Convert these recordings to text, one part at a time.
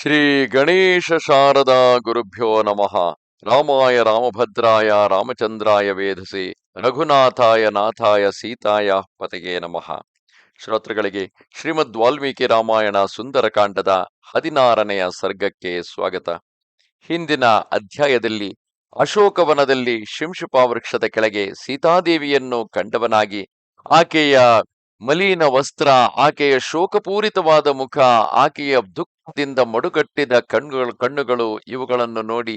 ಶ್ರೀ ಗಣೇಶ ಶಾರದಾ ಗುರುಭ್ಯೋ ನಮಃ. ರಾಮಾಯ ರಾಮಭದ್ರಾಯ, ರಾಮಚಂದ್ರಾಯ ವೇಧಸಿ ರಘುನಾಥಾಯ, ನಾಥಾಯ, ಸೀತಾಯ ಪತೆಗೆ ನಮಃ. ಶ್ರೋತೃಗಳಿಗೆ ಶ್ರೀಮದ್ ವಾಲ್ಮೀಕಿ ರಾಮಾಯಣ ಸುಂದರಕಾಂಡದ ಹದಿನಾರನೆಯ ಸರ್ಗಕ್ಕೆ ಸ್ವಾಗತ. ಹಿಂದಿನ ಅಧ್ಯಾಯದಲ್ಲಿ ಅಶೋಕವನದಲ್ಲಿ ಶಿಂಶುಪ ವೃಕ್ಷದ ಕೆಳಗೆ ಸೀತಾದೇವಿಯನ್ನು ಕಂಡವನಾಗಿ ಆಕೆಯ ಮಲಿನ ವಸ್ತ್ರ ಆಕೆಯ ಶೋಕಪೂರಿತವಾದ ಮುಖ, ಆಕೆಯ ದುಃಖದಿಂದ ಮಡುಗಟ್ಟಿದ ಕಣ್ಣುಗಳು ಕಣ್ಣುಗಳು ಇವುಗಳನ್ನು ನೋಡಿ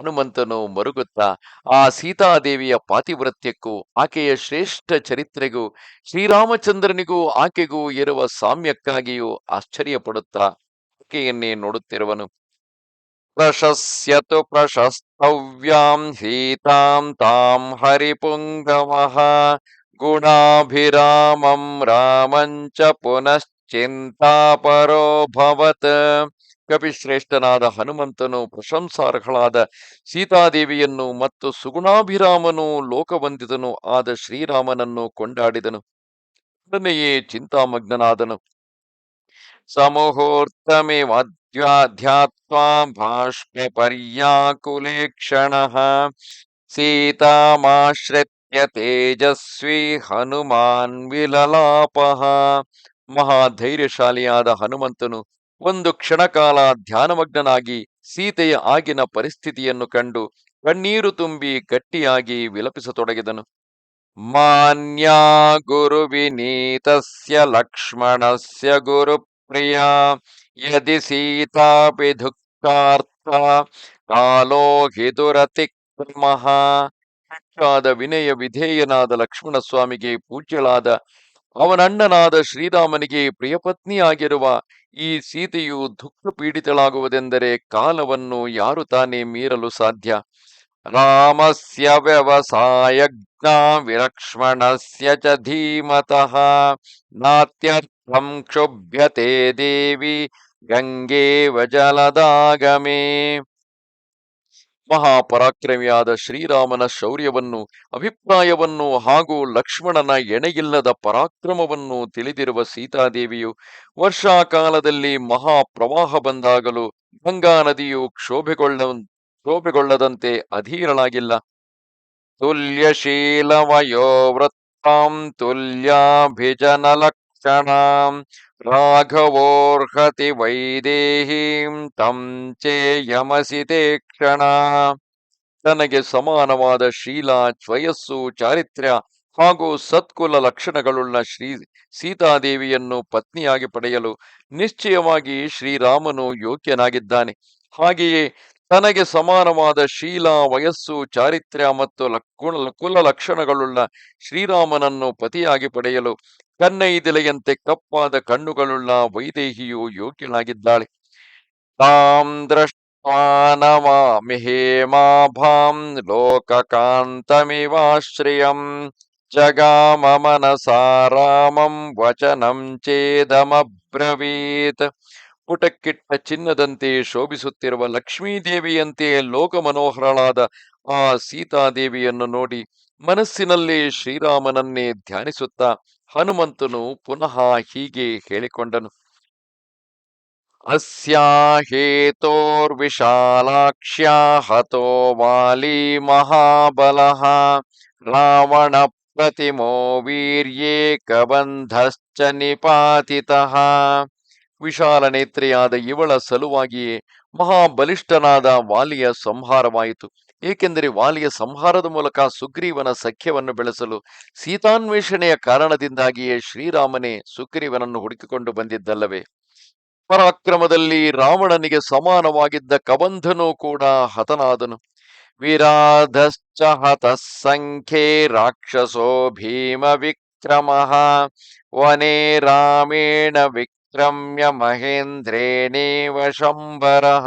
ಹನುಮಂತನು ಮರುಗುತ್ತಾ, ಆ ಸೀತಾದೇವಿಯ ಪಾತಿವೃತ್ಯಕ್ಕೂ ಆಕೆಯ ಶ್ರೇಷ್ಠ ಚರಿತ್ರೆಗೂ, ಶ್ರೀರಾಮಚಂದ್ರನಿಗೂ ಆಕೆಗೂ ಇರುವ ಸಾಮ್ಯಕ್ಕಾಗಿಯೂ ಆಶ್ಚರ್ಯಪಡುತ್ತಾ ಆಕೆಯನ್ನೇ ನೋಡುತ್ತಿರುವನು. ಪ್ರಶಸ್ಯತು ಪ್ರಶಸ್ತವ್ಯಾಂ ಸೀತಾಂ ತಾಂ ಹರಿಪುಂಗಮಃ, ಗುಣಾಭಿರಾಮಂ ರಾಮಂಚ ಪುನಶ್ಚಿಂತಾಪರೋಭವತ್ ಕಪಿಶ್ರೇಷ್ಠನಾದ ಹನುಮಂತನು ಪ್ರಶಂಸಾರ್ಹಳಾದ ಸೀತಾದೇವಿಯನ್ನು ಮತ್ತು ಸುಗುಣಾಭಿರಾಮನು ಲೋಕವಂದಿತನು ಆದ ಶ್ರೀರಾಮನನ್ನು ಕೊಂಡಾಡಿದನು. ಅದನ್ನೆಯೇ ಚಿಂತಾಮಗ್ನನಾದನು. ಭಾಷ್ಮ ಪರ್ಯಾಕುಲೇ ಕ್ಷಣಃ ಸೀತಾಮಾಶ್ರಿತ್ಯ ತೇಜಸ್ವಿ ಹನುಮಾನ್ ವಿಲಲಾಪಃ ಮಹಾಧೈರ್ಯಶಾಲಿಯಾದ ಹನುಮಂತನು ಒಂದು ಕ್ಷಣಕಾಲ ಧ್ಯಾನಮಗ್ನನಾಗಿ ಸೀತೆಯ ಆಗಿನ ಪರಿಸ್ಥಿತಿಯನ್ನು ಕಂಡು ಕಣ್ಣೀರು ತುಂಬಿ ಗಟ್ಟಿಯಾಗಿ ವಿಲಪಿಸತೊಡಗಿದನು. ಮಾನ್ಯ ಗುರು ವಿನೀತಸ್ಯ ಲಕ್ಷ್ಮಣಸ್ಯ ಗುರುಪ್ರಿಯ, ಯದಿ ಸೀತಾಪಿ ದುಃಖಾರ್ಥ ಕಾಲೋ ಮಹಾ ಹೆಚ್ಚಾದ ವಿನಯ ವಿಧೇಯನಾದ ಲಕ್ಷ್ಮಣ ಸ್ವಾಮಿಗೆ ಪೂಜ್ಯಳಾದ ಅವನಣ್ಣನಾದ ಶ್ರೀರಾಮನಿಗೆ ಪ್ರಿಯಪತ್ನಿಯಾಗಿರುವ ಈ ಸೀತೆಯು ದುಃಖ ಪೀಡಿತಳಾಗುವುದೆಂದರೆ ಕಾಲವನ್ನು ಯಾರು ತಾನೇ ಮೀರಲು ಸಾಧ್ಯ? ರಾಮಸ್ಯ ವ್ಯವಸಾಯಜ್ಞ ವಿಲಕ್ಷ್ಮಣಸ್ಯ ಚ ಧೀಮತಃ. ನಾತ್ಯರ್ಥಂ ಕ್ಷುಭ್ಯತೆ ದೇವಿ ಗಂಗೇವ ಜಲದಾಗಮೇ. ಮಹಾಪರಾಕ್ರಮಿಯಾದ ಶ್ರೀರಾಮನ ಶೌರ್ಯವನ್ನು, ಅಭಿಪ್ರಾಯವನ್ನು ಹಾಗೂ ಲಕ್ಷ್ಮಣನ ಎಣೆಯಿಲ್ಲದ ಪರಾಕ್ರಮವನ್ನು ತಿಳಿದಿರುವ ಸೀತಾದೇವಿಯು ವರ್ಷಾಕಾಲದಲ್ಲಿ ಮಹಾಪ್ರವಾಹ ಬಂದಾಗಲೂ ಗಂಗಾ ನದಿಯು ಕ್ಷೋಭೆಗೊಳ್ಳ, ಕ್ಷೋಭೆಗೊಳ್ಳದಂತೆ ಅಧೀರಳಾಗಿಲ್ಲ. ತುಲ್ಯಶೀಲವಯೋವೃತ್ತಾಂ ತುಲ್ಯಾಭಿಜನ ಲಕ್ಷಣಾಂ ರಾಘವೋರ್ಹತಿ ವೈದೇಹೀ ತಂ ಚೇಯಮಸಿತೆ ಕ್ಷಣ ತನಗೆ ಸಮಾನವಾದ ಶೀಲ ಶ್ವಯಸ್ಸು ಚಾರಿತ್ರ್ಯ ಹಾಗೂ ಸತ್ಕುಲ ಲಕ್ಷಣಗಳುಳ್ಳ ಶ್ರೀ ಸೀತಾದೇವಿಯನ್ನು ಪತ್ನಿಯಾಗಿ ಪಡೆಯಲು ನಿಶ್ಚಯವಾಗಿ ಶ್ರೀರಾಮನು ಯೋಗ್ಯನಾಗಿದ್ದಾನೆ. ಹಾಗೆಯೇ ತನಗೆ ಸಮಾನವಾದ ಶೀಲ, ವಯಸ್ಸು, ಚಾರಿತ್ರ್ಯ ಮತ್ತು ಲಕ್ಕುಣ, ಕುಲ ಲಕ್ಷಣಗಳುಳ್ಳ ಶ್ರೀರಾಮನನ್ನು ಪತಿಯಾಗಿ ಪಡೆಯಲು ಕನ್ನೈದಿಲೆಯಂತೆ ಕಪ್ಪಾದ ಕಣ್ಣುಗಳುಳ್ಳ ವೈದೇಹಿಯು ಯೋಗ್ಯಳಾಗಿದ್ದಾಳೆ. ತಾಂ ದೃಷ್ಟಾನಮಾಮಿ ಲೋಕ ಲೋಕಕಾಂತಮಿವಾಶ್ರಿಯಂ ಜಗಾಮ ಮನಸಾರಾಮಂ ವಚನಂ ಚೇದಮಬ್ರವೀತ್. ಪುಟಕ್ಕಿಟ್ಟ ಚಿನ್ನದಂತೆ ಶೋಭಿಸುತ್ತಿರುವ ಲಕ್ಷ್ಮೀದೇವಿಯಂತೆ ಲೋಕಮನೋಹರಳಾದ ಆ ಸೀತಾದೇವಿಯನ್ನು ನೋಡಿ ಮನಸ್ಸಿನಲ್ಲಿ ಶ್ರೀರಾಮನನ್ನೇ ಧ್ಯಾನಿಸುತ್ತಾ ಹನುಮಂತನು ಪುನಃ ಹೀಗೆ ಹೇಳಿಕೊಂಡನು. ಅಸ್ಯಾಹೇತೋರ್ವಿಶಾಲಾಕ್ಷ್ಯಾ ಹತೋ ವಾಲಿ ಮಹಾಬಲಃ ರಾವಣ ಪ್ರತಿಮೋ ಕಬಂಧಶ್ಚ ನಿಪಾತಿತಃ ವಿಶಾಲ ನೇತ್ರೆಯಾದ ಇವಳ ಸಲುವಾಗಿಯೇ ಮಹಾಬಲಿಷ್ಠನಾದ ವಾಲಿಯ ಸಂಹಾರವಾಯಿತು. ಏಕೆಂದರೆ ವಾಲಿಯ ಸಂಹಾರದ ಮೂಲಕ ಸುಗ್ರೀವನ ಸಖ್ಯವನ್ನು ಬೆಳೆಸಲು ಸೀತಾನ್ವೇಷಣೆಯ ಕಾರಣದಿಂದಾಗಿಯೇ ಶ್ರೀರಾಮನೇ ಸುಗ್ರೀವನನ್ನು ಹುಡುಕಿಕೊಂಡು ಬಂದಿದ್ದಲ್ಲವೇ? ಪರಾಕ್ರಮದಲ್ಲಿ ರಾವಣನಿಗೆ ಸಮಾನವಾಗಿದ್ದ ಕಬಂಧನು ಕೂಡ ಹತನಾದನು. ವಿರಾಧಶ್ಚ ಹತಃ ಸಂಖ್ಯೆ ರಾಕ್ಷಸೋ ಭೀಮ ವಿಕ್ರಮಃ ವನೇ ರಾಮೇಣ ವಿಕ್ರಮ್ಯ ಮಹೇಂದ್ರೇಣೇವ ಶಂಬರಃ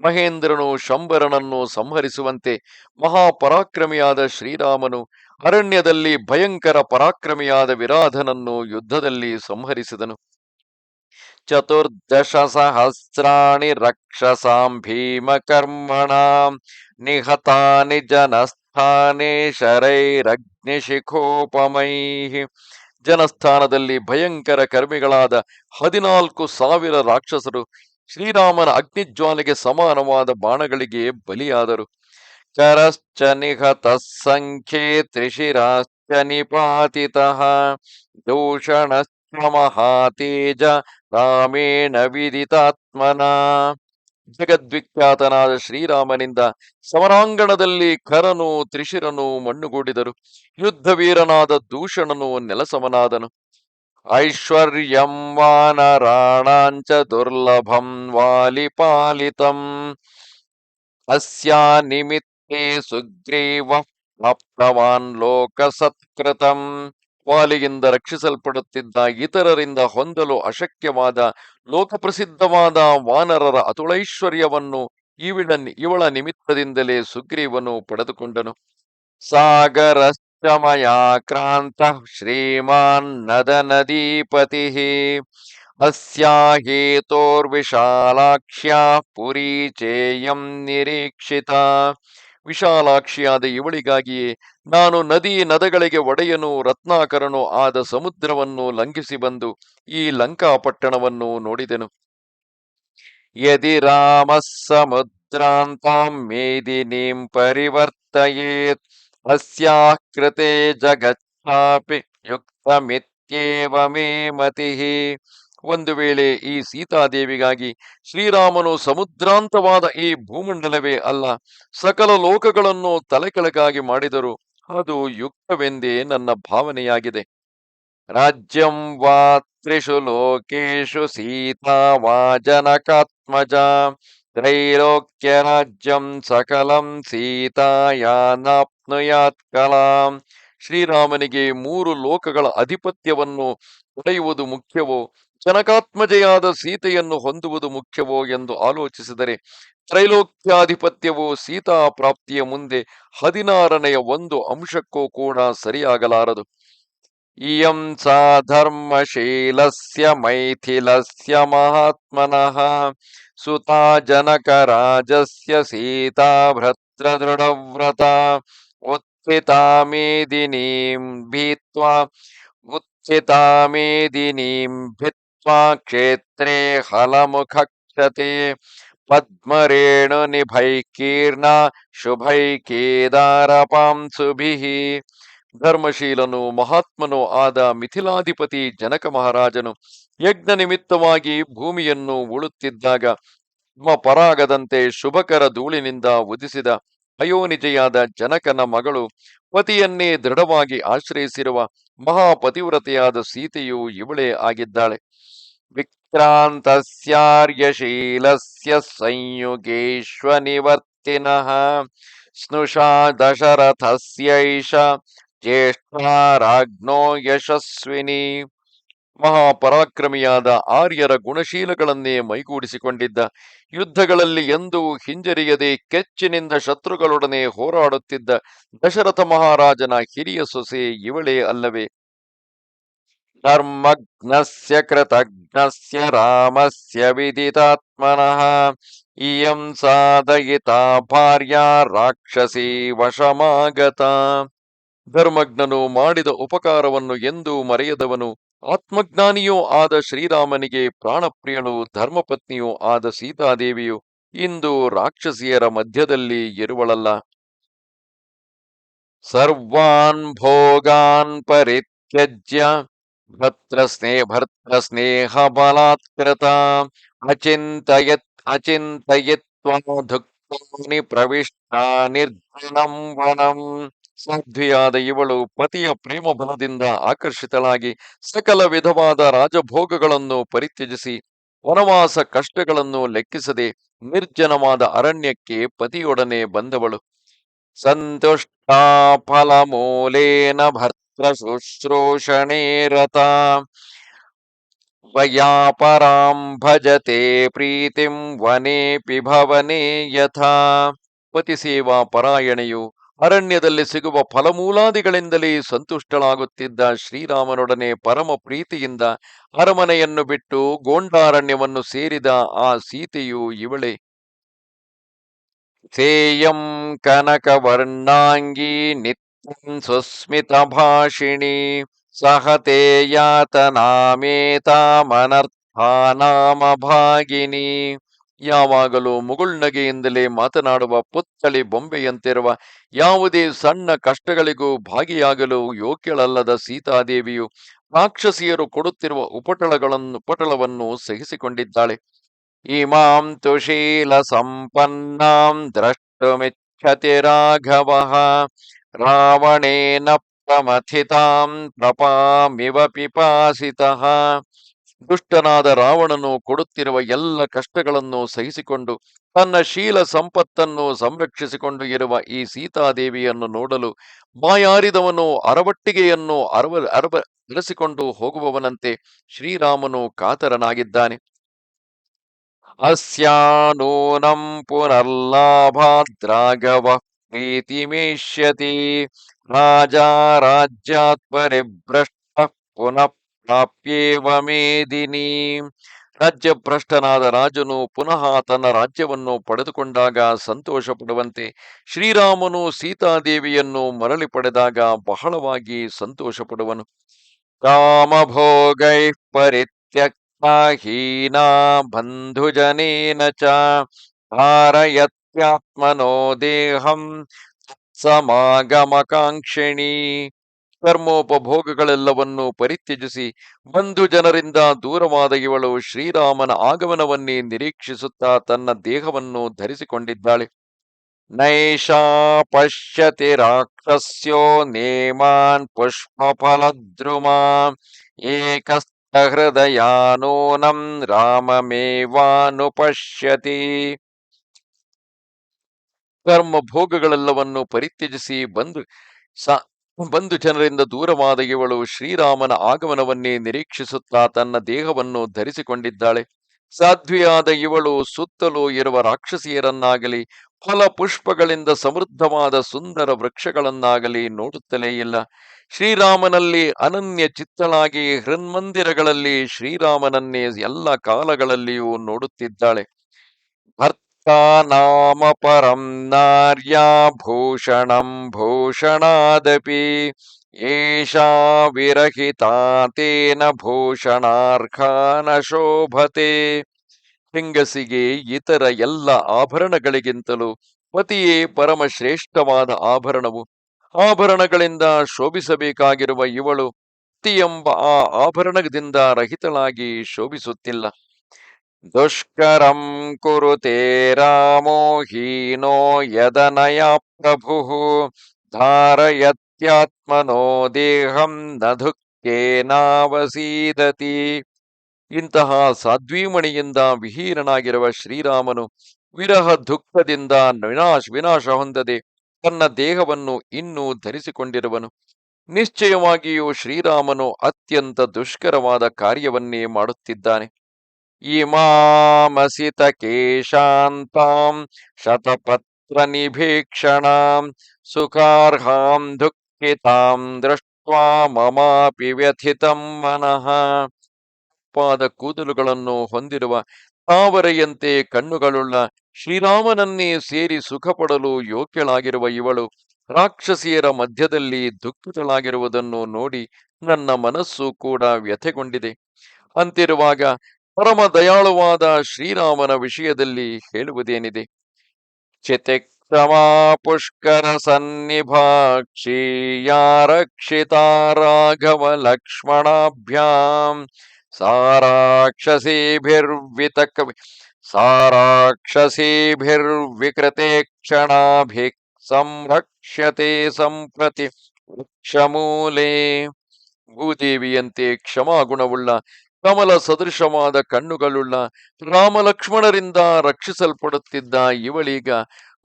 ಮಹೇಂದ್ರನು ಶಂಬರನನ್ನು ಸಂಹರಿಸುವಂತೆ ಮಹಾಪರಾಕ್ರಮಿಯಾದ ಶ್ರೀರಾಮನು ಅರಣ್ಯದಲ್ಲಿ ಭಯಂಕರ ಪರಾಕ್ರಮಿಯಾದ ವಿರಾಧನನ್ನು ಯುದ್ಧದಲ್ಲಿ ಸಂಹರಿಸಿದನು. ಚತುರ್ದಶ ಸಹಸ್ರಾಣಿ ರಕ್ಷಸಾಂ ಭೀಮಕರ್ಮಣ ನಿಹತಾನಿ ಜನಸ್ಥಾನೇ ಶರೈರಗ್ನಿಶಿಖೋಪಮೈಃ ಜನಸ್ಥಾನದಲ್ಲಿ ಭಯಂಕರ ಕರ್ಮಿಗಳಾದ ಹದಿನಾಲ್ಕು ಸಾವಿರ ರಾಕ್ಷಸರು ಶ್ರೀರಾಮನ ಅಗ್ನಿಜ್ವಾಲೆಗೆ ಸಮಾನವಾದ ಬಾಣಗಳಿಗೆ ಬಲಿಯಾದರು. ಕರಶ್ಚ ನಿಹತ ಸಂಖ್ಯೆ ತ್ರಿಶಿರಾಶ್ಚ ನಿಪಾತಿತಃ ದೂಷಣಶ್ಚ ಮಹಾತೇಜ ರಾಮೇಣ ವಿದಿತಾತ್ಮನ ಜಗದ್ವಿಖ್ಯಾತನಾದ ಶ್ರೀರಾಮನಿಂದ ಸಮರಾಂಗಣದಲ್ಲಿ ಕರನು ತ್ರಿಶಿರನು ಮಣ್ಣುಗೂಡಿದರು. ಯುದ್ಧವೀರನಾದ ದೂಷಣನು ನೆಲಸಮನಾದನು ಐಶ್ವರ್ಯಂ ವಾನರಾಣಾಂಚ ದುರ್ಲಭಂ ವಾಲಿಪಾಲಿತಂ. ಅಸ್ಯಾ ನಿಮಿತ್ತೇ ಸುಗ್ರೀವ ಪ್ರಾಪ್ತವಾನ್ ಲೋಕ ಸತ್ಕೃತಂ ವಾಲಿಯಿಂದ ರಕ್ಷಿಸಲ್ಪಡುತ್ತಿದ್ದ ಇತರರಿಂದ ಹೊಂದಲು ಅಶಕ್ಯವಾದ ಲೋಕಪ್ರಸಿದ್ಧವಾದ ವಾನರರ ಅತುಳೈಶ್ವರ್ಯವನ್ನು ಇವಳ ಇವಳ ನಿಮಿತ್ತದಿಂದಲೇ ಸುಗ್ರೀವನು ಪಡೆದುಕೊಂಡನು. ಸಾಗರ ಕ್ರಾಂತ ಶ್ರೀಮಾನ್ ನದ ನದೀಪತಿ ಅಸ್ಯಾಹೇತೋರ್ವಿಶಾಲಾಕ್ಷ್ಯಾ ಪುರಿ ಚೇಯಂ ನಿರೀಕ್ಷಿತ ವಿಶಾಲಾಕ್ಷಿಯಾದ ಇವಳಿಗಾಗಿಯೇ ನಾನು ನದಿ ನದಗಳಿಗೆ ಒಡೆಯನು ರತ್ನಾಕರನು ಆದ ಸಮುದ್ರವನ್ನು ಲಂಘಿಸಿ ಬಂದು ಈ ಲಂಕಾಪಟ್ಟಣವನ್ನು ನೋಡಿದೆನು. ಯದಿ ರಾಮ ಸಮುದ್ರಾಂತಾಂ ಮೇದಿನೀಂ ಪರಿವರ್ತಯೇತ್ ಅಸ್ಯಾಕೃತೆ ಜಗಚ್ಚಾಪಿ ಯುಕ್ತಮಿತ್ಯೇವ ಮೇ ಮತಿಃ ಒಂದು ವೇಳೆ ಈ ಸೀತಾದೇವಿಗಾಗಿ ಶ್ರೀರಾಮನು ಸಮುದ್ರಾಂತವಾದ ಈ ಭೂಮಂಡಲವೇ ಅಲ್ಲ, ಸಕಲ ಲೋಕಗಳನ್ನು ತಲೆಕೆಳಗಾಗಿ ಮಾಡಿದರು ಅದು ಯುಕ್ತವೆಂದೇ ನನ್ನ ಭಾವನೆಯಾಗಿದೆ. ರಾಜ್ಯಂ ವಾ ತ್ರಿಷು ಲೋಕೇಶು ಸೀತಾ ವಾ ಜನಕಾತ್ಮಜ ತ್ರೈಲೋಕ್ಯ ರಾಜ್ಯಂ ಸಕಲಂ ಸೀತಾಯಾನಾಪ್ನುಯಾತ್ ಕಲಾಂ. ಶ್ರೀರಾಮನಿಗೆ ಮೂರು ಲೋಕಗಳ ಅಧಿಪತ್ಯವನ್ನು ಪಡೆಯುವುದು ಮುಖ್ಯವೋ? ಜನಕಾತ್ಮಜೆಯಾದ ಸೀತೆಯನ್ನು ಹೊಂದುವುದು ಮುಖ್ಯವೋ ಎಂದು ಆಲೋಚಿಸಿದರೆ ತ್ರೈಲೋಕ್ಯಾಧಿಪತ್ಯವು ಸೀತಾ ಪ್ರಾಪ್ತಿಯ ಮುಂದೆ ಹದಿನಾರನೆಯ ಒಂದು ಅಂಶಕ್ಕೂ ಕೂಡ ಸರಿಯಾಗಲಾರದು. ಇಯಂ ಸಾ ಧರ್ಮಶೀಲಸ್ಯ ಮೈಥಿಲಸ್ಯ ಮಹಾತ್ಮನಃ ಸುತಾ ಜನಕ ರಾಜಸ್ಯ ಸೀತಾ ಭ್ರತೃದೃಢವ್ರತ ಉತ್ಥಿತಾಮೇದಿನೀಂ ಭೀತ್ವಾ ಉತ್ಥಿತಾಮೇದಿನೀಂ ಭಿತ್ವಾ ಕ್ಷೇತ್ರೇ ಹಲಮುಖಕ್ಷತೆ ಪದ್ಮರೇಣು ನಿಭೈಕೀರ್ಣ ಶುಭೈಕೇದಾರಪಾಂಸುಭಿಃ ಧರ್ಮಶೀಲನು ಮಹಾತ್ಮನು ಆದ ಮಿಥಿಲಾಧಿಪತಿ ಜನಕ ಮಹಾರಾಜನು ಯಜ್ಞ ನಿಮಿತ್ತವಾಗಿ ಭೂಮಿಯನ್ನು ಉಳುತ್ತಿದ್ದಾಗ ಪರಾಗದಂತೆ ಶುಭಕರ ಧೂಳಿನಿಂದ ಉದಿಸಿದ ಅಯೋನಿಜೆಯಾದ ಜನಕನ ಮಗಳು ಪತಿಯನ್ನೇ ದೃಢವಾಗಿ ಆಶ್ರಯಿಸಿರುವ ಮಹಾಪತಿವ್ರತೆಯಾದ ಸೀತೆಯು ಇವಳೇ ಆಗಿದ್ದಾಳೆ. ವಿಕ್ರಾಂತಸ್ಯಾರ್ಯಶೀಲಸ್ಯ ಸಂಯುಗೇಶ್ವನಿವರ್ತಿನಃ ಸ್ನುಷಾ ದಶರಥಸ್ಯೈಷ ಜ್ಯೇಷ್ಠಾ ರಾಜ್ಞೋ ಯಶಸ್ವಿನಿ. ಮಹಾಪರಾಕ್ರಮಿಯಾದ ಆರ್ಯರ ಗುಣಶೀಲಗಳನ್ನೇ ಮೈಗೂಡಿಸಿಕೊಂಡಿದ್ದ ಯುದ್ಧಗಳಲ್ಲಿ ಎಂದೂ ಹಿಂಜರಿಯದೆ ಕೆಚ್ಚಿನಿಂದ ಶತ್ರುಗಳೊಡನೆ ಹೋರಾಡುತ್ತಿದ್ದ ದಶರಥ ಮಹಾರಾಜನ ಹಿರಿಯ ಸೊಸೆ ಇವಳೇ ಅಲ್ಲವೇ. ಧರ್ಮಜ್ಞಸ್ಯ ಕೃತಜ್ಞಸ್ಯ ರಾಮಸ್ಯ ವಿದಿತಾತ್ಮನಃ, ಇಯಂ ಸಾಧಯಿತಾ ಭಾರ್ಯ ರಾಕ್ಷಸಿ ವಶಮಾಗತ. ಧರ್ಮಜ್ಞನು ಮಾಡಿದ ಉಪಕಾರವನ್ನು ಎಂದೂ ಮರೆಯದವನು ಆತ್ಮಜ್ಞಾನಿಯೂ ಆದ ಶ್ರೀರಾಮನಿಗೆ ಪ್ರಾಣಪ್ರಿಯಳು ಧರ್ಮಪತ್ನಿಯೂ ಆದ ಸೀತಾದೇವಿಯು ಇಂದು ರಾಕ್ಷಸಿಯರ ಮಧ್ಯದಲ್ಲಿ ಇರುವಳಲ್ಲ. ಸರ್ವಾನ್ ಭೋಗಾನ್ ಪರಿತ್ಯಜ್ಯ ಭತ್ರ ಸ್ನೇಹ ಭರ್ತ್ರ ಸ್ನೇಹ ಬಲಾತ್ಕೃತ, ಅಚಿಂತಯತ್ ಅಚಿಂತಯತ್ವ ಧುಕ್ತಿ ಪ್ರವಿಷ್ಟ ನಿರ್ಜನಂ ವನಂ. ಸಾಧ್ವಿಯಾದ ಇವಳು ಪತಿಯ ಪ್ರೇಮ ಬಲದಿಂದ ಆಕರ್ಷಿತಳಾಗಿ ಸಕಲ ವಿಧವಾದ ರಾಜಭೋಗಗಳನ್ನು ಪರಿತ್ಯಜಿಸಿ ವನವಾಸ ಕಷ್ಟಗಳನ್ನು ಲೆಕ್ಕಿಸದೆ ನಿರ್ಜನವಾದ ಅರಣ್ಯಕ್ಕೆ ಪತಿಯೊಡನೆ ಬಂದವಳು. ಸಂತುಷ್ಟಾ ಫಲಮೂಲೇನ ಭರ್ತ್ರ ಶುಶ್ರೂಷಣೇರತ ವಯಾಪರಾಂ ಭಜತೆ ಪ್ರೀತಿಂ ವನೇಪಿ ಪಿಭವನೇ ಯಥಾ. ಪತಿ ಸೇವಾ ಪರಾಯಣೆಯು ಅರಣ್ಯದಲ್ಲಿ ಸಿಗುವ ಫಲಮೂಲಾದಿಗಳಿಂದಲೇ ಸಂತುಷ್ಟಳಾಗುತ್ತಿದ್ದ ಶ್ರೀರಾಮನೊಡನೆ ಪರಮ ಪ್ರೀತಿಯಿಂದ ಅರಮನೆಯನ್ನು ಬಿಟ್ಟು ಗೋಂಡಾರಣ್ಯವನ್ನು ಸೇರಿದ ಆ ಸೀತೆಯು ಇವಳೆ. ಸೇಯಂ ಕನಕವರ್ಣಾಂಗಿ ನಿತ್ಯಂ ಸುಸ್ಮಿತ ಭಾಷಿಣಿ ಸಹತೆ ಯಾತನಾಮೇತಾಮನರ್ಥ ಹಾ ನಾಮ ಭಾಗಿನಿ ಯಾವಾಗಲೂ ಮುಗುಳ್ನಗೆಯಿಂದಲೇ ಮಾತನಾಡುವ ಪುತ್ಥಳಿ ಬೊಂಬೆಯಂತಿರುವ ಯಾವುದೇ ಸಣ್ಣ ಕಷ್ಟಗಳಿಗೂ ಭಾಗಿಯಾಗಲು ಯೋಗ್ಯಳಲ್ಲದ ಸೀತಾದೇವಿಯು ರಾಕ್ಷಸಿಯರು ಕೊಡುತ್ತಿರುವ ಉಪಟಳಗಳನ್ನು, ಉಪಟಳವನ್ನು ಸಹಿಸಿಕೊಂಡಿದ್ದಾಳೆ. ಇಮಾಂ ತುಶೀಲ ಸಂಪನ್ನಾಂ ದ್ರಷ್ಟುಮಿಚ್ಛತಿ ರಾಘವ, ರಾವಣೇನ ಪ್ರಮಥಿತಾಂ ಪ್ರಪಾಮಿವ ಪಿಪಾಸಿತಃ ದುಷ್ಟನಾದ ರಾವಣನು ಕೊಡುತ್ತಿರುವ ಎಲ್ಲ ಕಷ್ಟಗಳನ್ನು ಸಹಿಸಿಕೊಂಡು ತನ್ನ ಶೀಲ ಸಂಪತ್ತನ್ನು ಸಂರಕ್ಷಿಸಿಕೊಂಡು ಇರುವ ಈ ಸೀತಾದೇವಿಯನ್ನು ನೋಡಲು ಬಾಯಾರಿದವನು ಅರವಟ್ಟಿಗೆಯನ್ನು ಅರವ ಅರವ ಅರಸಿಕೊಂಡು ಹೋಗುವವನಂತೆ ಶ್ರೀರಾಮನು ಕಾತರನಾಗಿದ್ದಾನೆ. ಅಸ್ಯಾನೂನಂ ಪುನರ್ಲಾಭಾದ್ರಾಘವ ಪ್ರೀತಿಮೇಷ್ಯತಿ ರಾಜ ರಾಜ್ಯಾತ್ ಪುನಃ ಪ್ರಾಪ್ಯೇವ ಮೇದಿನಿ ರಾಜ್ಯಭ್ರಷ್ಟನಾದ ರಾಜನು ಪುನಃ ತನ್ನ ರಾಜ್ಯವನ್ನು ಪಡೆದುಕೊಂಡಾಗ ಸಂತೋಷ ಪಡುವಂತೆ ಶ್ರೀರಾಮನು ಸೀತಾದೇವಿಯನ್ನು ಮರಳಿ ಪಡೆದಾಗ ಬಹಳವಾಗಿ ಸಂತೋಷ ಪಡುವನು ಕಾಮಭೋಗೈ ಬಂಧುಜನೇನ ಚಾರಯತ್ಯಾತ್ಮನೋ ದೇಹಂ ಸಮಾಗಮಕಾಂಕ್ಷಿಣಿ. ಕರ್ಮೋಪಭೋಗಗಳೆಲ್ಲವನ್ನು ಪರಿತ್ಯಜಿಸಿ ಬಂಧು ಜನರಿಂದ ದೂರವಾದ ಇವಳು ಶ್ರೀರಾಮನ ಆಗಮನವನ್ನೇ ನಿರೀಕ್ಷಿಸುತ್ತಾ ತನ್ನ ದೇಹವನ್ನು ಧರಿಸಿಕೊಂಡಿದ್ದಾಳೆ. ನೈಷಾ ಪಶ್ಯತಿ ರಾಕ್ಷಸ್ಯೋ ನೇಮಾನ್ ಪುಷ್ಪಫಲದ್ರುಮಾ ಏಕಸ್ಥಹೃದಯಾನೂನಂ ರಾಮಮೇವಾನುಪಶ್ಯತಿ. ಕರ್ಮ ಭೋಗಗಳೆಲ್ಲವನ್ನು ಪರಿತ್ಯಜಿಸಿ ಬಂದು ಬಂಧು ಜನರಿಂದ ದೂರವಾದ ಇವಳು ಶ್ರೀರಾಮನ ಆಗಮನವನ್ನೇ ನಿರೀಕ್ಷಿಸುತ್ತಾ ತನ್ನ ದೇಹವನ್ನು ಧರಿಸಿಕೊಂಡಿದ್ದಾಳೆ. ಸಾಧ್ವಿಯಾದ ಇವಳು ಸುತ್ತಲೂ ಇರುವ ರಾಕ್ಷಸಿಯರನ್ನಾಗಲಿ, ಫಲ ಪುಷ್ಪಗಳಿಂದ ಸಮೃದ್ಧವಾದ ಸುಂದರ ವೃಕ್ಷಗಳನ್ನಾಗಲಿ ನೋಡುತ್ತಲೇ ಇಲ್ಲ. ಶ್ರೀರಾಮನಲ್ಲಿ ಅನನ್ಯ ಚಿತ್ತಳಾಗಿ ಹೃನ್ಮಂದಿರಗಳಲ್ಲಿ ಶ್ರೀರಾಮನನ್ನೇ ಎಲ್ಲ ಕಾಲಗಳಲ್ಲಿಯೂ ನೋಡುತ್ತಿದ್ದಾಳೆ. ಪರಂ ನಾರ್ಯಾ ಭೂಷಣಂ ಭೂಷಣಾದಪಿ ಏಷಾ ಭೂಷಣಾರ್ಹ ನ ಶೋಭತೆ ಹೆಂಗಸಿಗೆ ಇತರ ಎಲ್ಲ ಆಭರಣಗಳಿಗಿಂತಲೂ ಪತಿಯೇ ಪರಮಶ್ರೇಷ್ಠವಾದ ಆಭರಣವು. ಆಭರಣಗಳಿಂದ ಶೋಭಿಸಬೇಕಾಗಿರುವ ಇವಳು ಪತಿ ಎಂಬ ಆ ಆಭರಣದಿಂದ ರಹಿತಳಾಗಿ ಶೋಭಿಸುತ್ತಿಲ್ಲ. ದುಷ್ಕರಂ ಕುರುತೆ ರಾಮೋ ಹೀನೋ ಯದನಯ ಪ್ರಭು, ಧಾರಯತ್ಯಾತ್ಮನೋ ದೇಹಂ ನ ದುಃಖೇನಾವಸೀದತಿ ಇಂತಹ ಸಾಧ್ವೀಮಣಿಯಿಂದ ವಿಹೀರನಾಗಿರುವ ಶ್ರೀರಾಮನು ವಿರಹ ದುಃಖದಿಂದ ವಿನಾಶ ವಿನಾಶ ಹೊಂದದೆ ತನ್ನ ದೇಹವನ್ನು ಇನ್ನೂ ಧರಿಸಿಕೊಂಡಿರುವನು. ನಿಶ್ಚಯವಾಗಿಯೂ ಶ್ರೀರಾಮನು ಅತ್ಯಂತ ದುಷ್ಕರವಾದ ಕಾರ್ಯವನ್ನೇ ಮಾಡುತ್ತಿದ್ದಾನೆ. ಶತಪತ್ರ ನಿಭೀಕ್ಷಣಾಂ ಸುಖಾರ್ಹಾಂ ದುಃಖಿತಾಂ ದೃಷ್ಟ್ವಾ ಮಮಾಪಿ ವ್ಯಥಿತಂ ಮನಃ ಪಾದ ಕೂದಲುಗಳನ್ನು ಹೊಂದಿರುವ ತಾವರೆಯಂತೆ ಕಣ್ಣುಗಳುಳ್ಳ ಶ್ರೀರಾಮನನ್ನೇ ಸೇರಿ ಸುಖಪಡಲು ಯೋಗ್ಯಳಾಗಿರುವ ಇವಳು ರಾಕ್ಷಸಿಯರ ಮಧ್ಯದಲ್ಲಿ ದುಃಖಿತಳಾಗಿರುವುದನ್ನು ನೋಡಿ ನನ್ನ ಮನಸ್ಸು ಕೂಡ ವ್ಯಥೆಗೊಂಡಿದೆ. ಅಂತಿರುವಾಗ ಪರಮ ದಯಾಳುವಾದ ಶ್ರೀರಾಮನ ವಿಷಯದಲ್ಲಿ ಹೇಳುವುದೇನಿದೆ? ಚಿತಿಕ್ಷಮಾ ಪುಷ್ಕರ ಸನ್ನಿಭಾಕ್ಷೀಯಾ ರಕ್ಷಿತಾ ರಾಘವ ಲಕ್ಷ್ಮಣಾಭ್ಯಾಂ? ಸಾರಾಕ್ಷಸೀಭಿರ್ವಿತಕ ಸಾರಾಕ್ಷಸೀಭಿರ್ವಿಕೃತೆ ಕ್ಷಣಾಭಿ ಸಂರಕ್ಷ್ಯತೆ ಸಂಪ್ರತಿ ಕ್ಷಮೂಲೆ ಭೂದೇವಿಯಂತೆ ಕ್ಷಮಾಗುಣವುಳ್ಳ ಕಮಲ ಸದೃಶವಾದ ಕಣ್ಣುಗಳುಳ್ಳ ರಾಮಲಕ್ಷ್ಮಣರಿಂದ ರಕ್ಷಿಸಲ್ಪಡುತ್ತಿದ್ದ ಇವಳೀಗ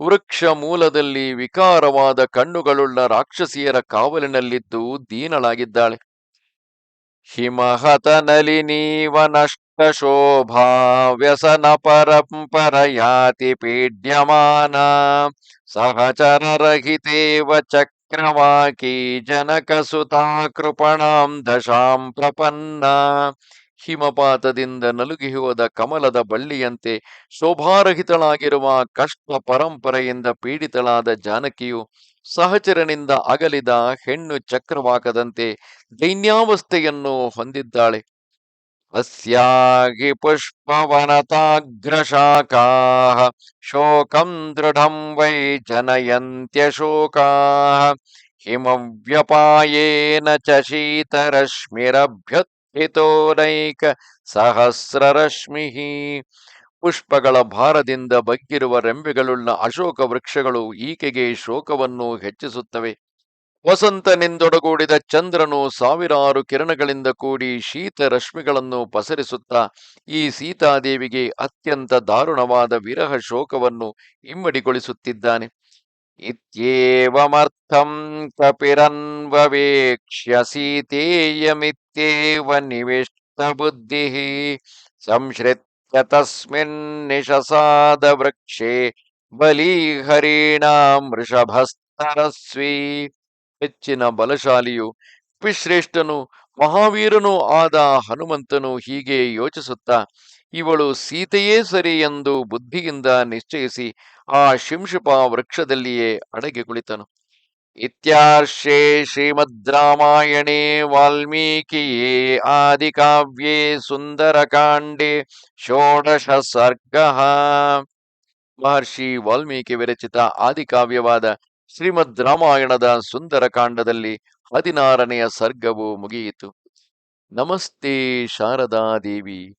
ವೃಕ್ಷ ಮೂಲದಲ್ಲಿ ವಿಕಾರವಾದ ಕಣ್ಣುಗಳುಳ್ಳ ರಾಕ್ಷಸಿಯರ ಕಾವಲಿನಲ್ಲಿದ್ದು ದೀನಳಾಗಿದ್ದಾಳೆ. ಹಿಮಹತ ನಲಿನೀವನಷ್ಟ ಶೋಭಾ ವ್ಯಸನ ಪರಂಪರ ಯಾತಿ ಪೀಡ್ಯಮಾನ ಸಹಚರರಹಿತೇವ ಚಕ್ರವಾಕಿ ಜನಕ ಸುತಾ ಕೃಪಣಾಂ ದಶಾಂ ಪ್ರಪನ್ನ ಹಿಮಪಾತದಿಂದ ನಲುಗಿ ಹೋದ ಕಮಲದ ಬಳ್ಳಿಯಂತೆ ಶೋಭಾರಹಿತಳಾಗಿರುವ ಕಷ್ಟ ಪರಂಪರೆಯಿಂದ ಪೀಡಿತಳಾದ ಜಾನಕಿಯು ಸಹಚರನಿಂದ ಅಗಲಿದ ಹೆಣ್ಣು ಚಕ್ರವಾಕದಂತೆ ದೈನ್ಯಾವಸ್ಥೆಯನ್ನು ಹೊಂದಿದ್ದಾಳೆ. ಅಸ್ಯಾಗಿ ಪುಷ್ಪವನತಾಗ್ರಶಾಖಾ ಶೋಕಂ ದೃಢಂ ವೈ ಜನಯಂತ್ಯ ಶೋಕಾ ಹಿಮವ್ಯಪಾಯೇನ ಚ ಶೀತರಶ್ಮಿರಭ್ಯುತ್ ಹಿತೋನೈಕ ಸಹಸ್ರರಶ್ಮಿಃ ಪುಷ್ಪಗಳ ಭಾರದಿಂದ ಬಗ್ಗಿರುವ ರೆಂಬೆಗಳುಳ್ಳ ಅಶೋಕ ವೃಕ್ಷಗಳು ಈಕೆಗೆ ಶೋಕವನ್ನು ಹೆಚ್ಚಿಸುತ್ತವೆ. ವಸಂತನಿಂದೊಡಗೂಡಿದ ಚಂದ್ರನು ಸಾವಿರಾರು ಕಿರಣಗಳಿಂದ ಕೂಡಿ ಶೀತ ರಶ್ಮಿಗಳನ್ನು ಪಸರಿಸುತ್ತಾ ಈ ಸೀತಾದೇವಿಗೆ ಅತ್ಯಂತ ದಾರುಣವಾದ ವಿರಹ ಶೋಕವನ್ನು ಇಮ್ಮಡಿಗೊಳಿಸುತ್ತಿದ್ದಾನೆ ಬುದ್ಧಿಃ ಸಂಶ್ರಿತ್ಯ ತಸ್ಮಿನ್ ನಿಶಸಾದ ವೃಕ್ಷೇ ಬಲೀಹರೀಣಾಂ ವೃಷಭಸ್ತರಸ್ವಿ ಹೆಚ್ಚಿನ ಬಲಶಾಲಿಯು ಪಿಶ್ರೇಷ್ಠನು ಮಹಾವೀರನೂ ಆದ ಹನುಮಂತನು ಹೀಗೆ ಯೋಚಿಸುತ್ತಾ ಇವಳು ಸೀತೆಯೇ ಸರಿ ಎಂದು ಬುದ್ಧಿಯಿಂದ ನಿಶ್ಚಯಿಸಿ ಆ ಶಿಂಶುಪ ವೃಕ್ಷದಲ್ಲಿಯೇ ಅಡಗಿ ಕುಳಿತನು. ಇತ್ಯಾರ್ಷೇ ಶ್ರೀಮದ್ ರಾಮಾಯಣೇ ವಾಲ್ಮೀಕಿಯೇ ಆದಿಕಾವ್ಯೇ ಸುಂದರಕಾಂಡೇ ಷೋಡಶ ಸರ್ಗ. ಮಹರ್ಷಿ ವಾಲ್ಮೀಕಿ ವಿರಚಿತ ಆದಿಕಾವ್ಯವಾದ ಶ್ರೀಮದ್ ರಾಮಾಯಣದ ಸುಂದರಕಾಂಡದಲ್ಲಿ ಹದಿನಾರನೆಯ ಸರ್ಗವು ಮುಗಿಯಿತು. ನಮಸ್ತೆ ಶಾರದಾ ದೇವಿ